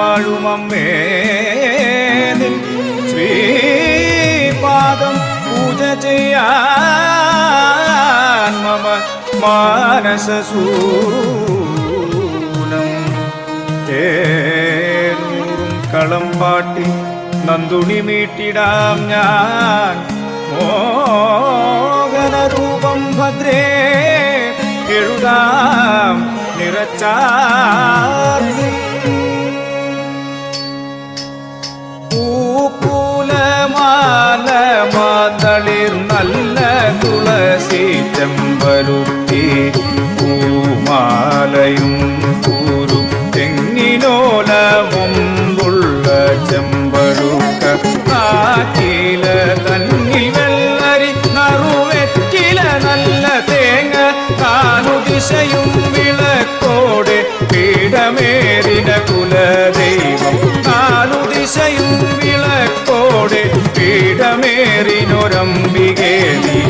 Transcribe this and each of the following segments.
വാഴുമമ്മേ. നിൻ ശ്രീപാദം പൂജ ചെയ്യാൻ മമ മാനസസൂനം തേനൂറും കളം പാട്ടി നന്ദുണി മീട്ടിടാം ഞാൻ. മോഹനരൂപം ഭദ്രേ എഴുതാം നിറച്ചാർന്നു ചെമ്പരുത്തി പൂമാലയും കൂരു തെങ്ങിനോല ഉള്ള ചെമ്പഴുക്ക കാക്കില തന്നിൽ വെള്ളരി നറുവെറ്റില നല്ല തേങ്ങ കാലു ദിശയും വിളക്കോടെ പീഠമേറിന കുലദൈവം കാലു ദിശയും വിളക്കോടെ പീഠമേറിനൊരംബികേ നീ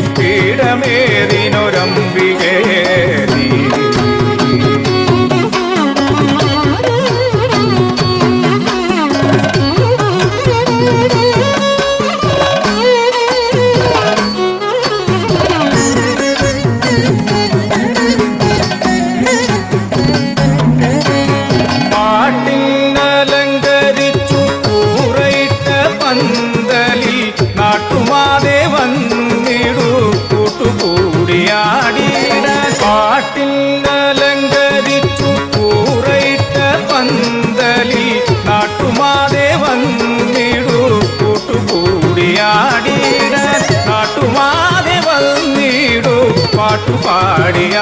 பாடிய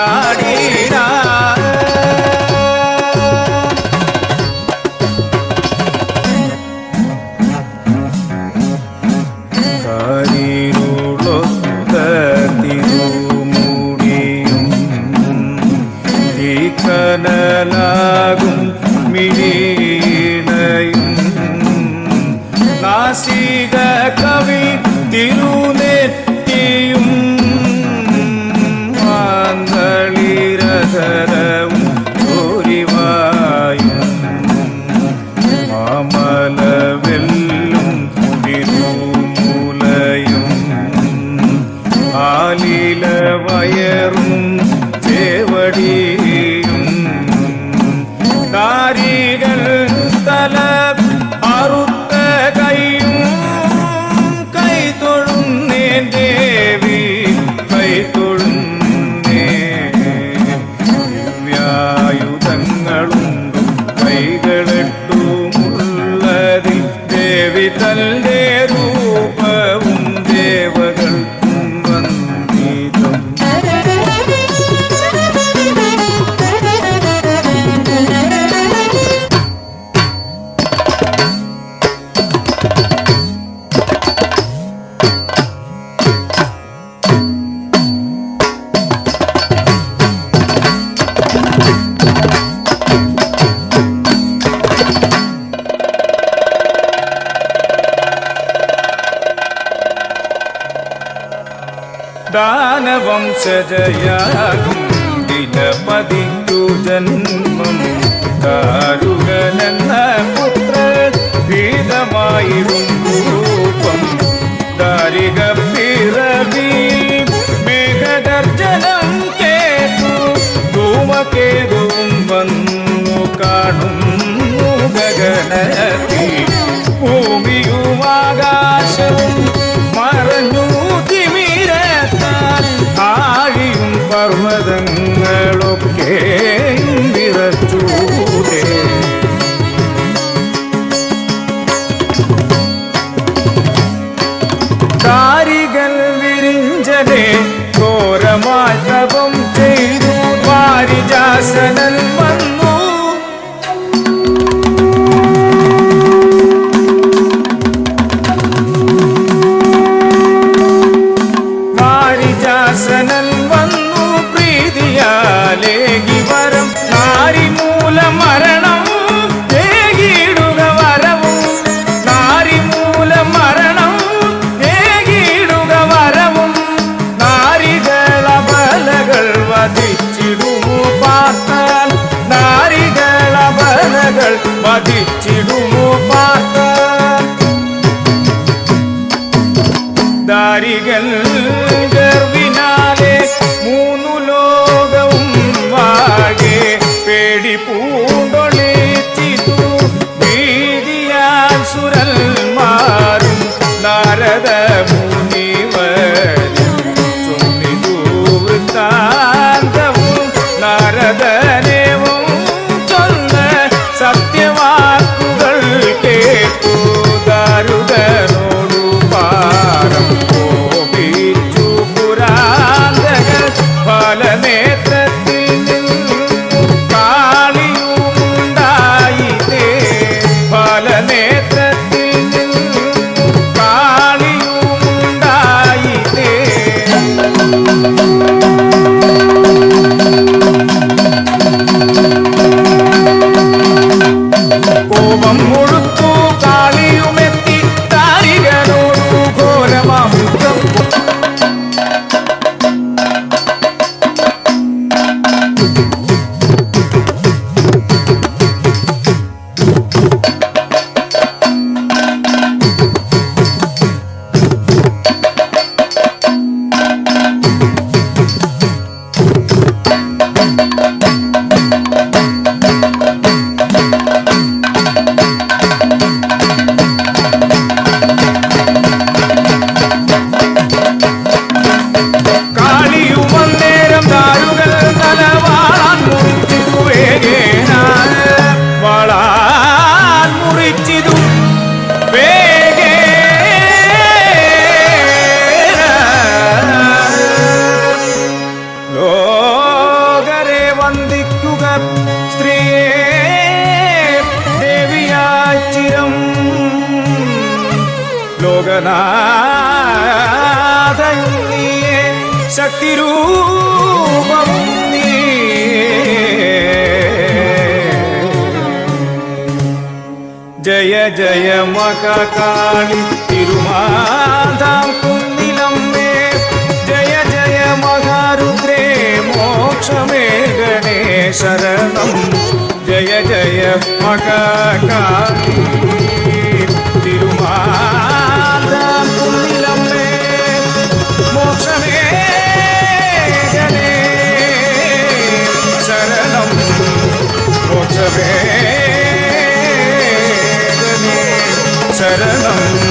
ദാനവംശജയാകും ദിനപതിക്കു ജന്മം. കാരുകനെന്ന പുത്ര ഭീതമായിരും രൂപം. ദാരിക மாதவம் செய்து பாரிஜாசன സ്ത്രീയെ ദേവിയാച്ചിരം. ലോകനാഥ നീയേ ശക്തിരൂപം ജയ ജയ മകാളി തിരുമാതാ ശരണം. ജയ ജയ മകാകാളി തിരുമാതമ്മേ മോക്ഷമേ ശരണം. മോക്ഷമേ ശരണം.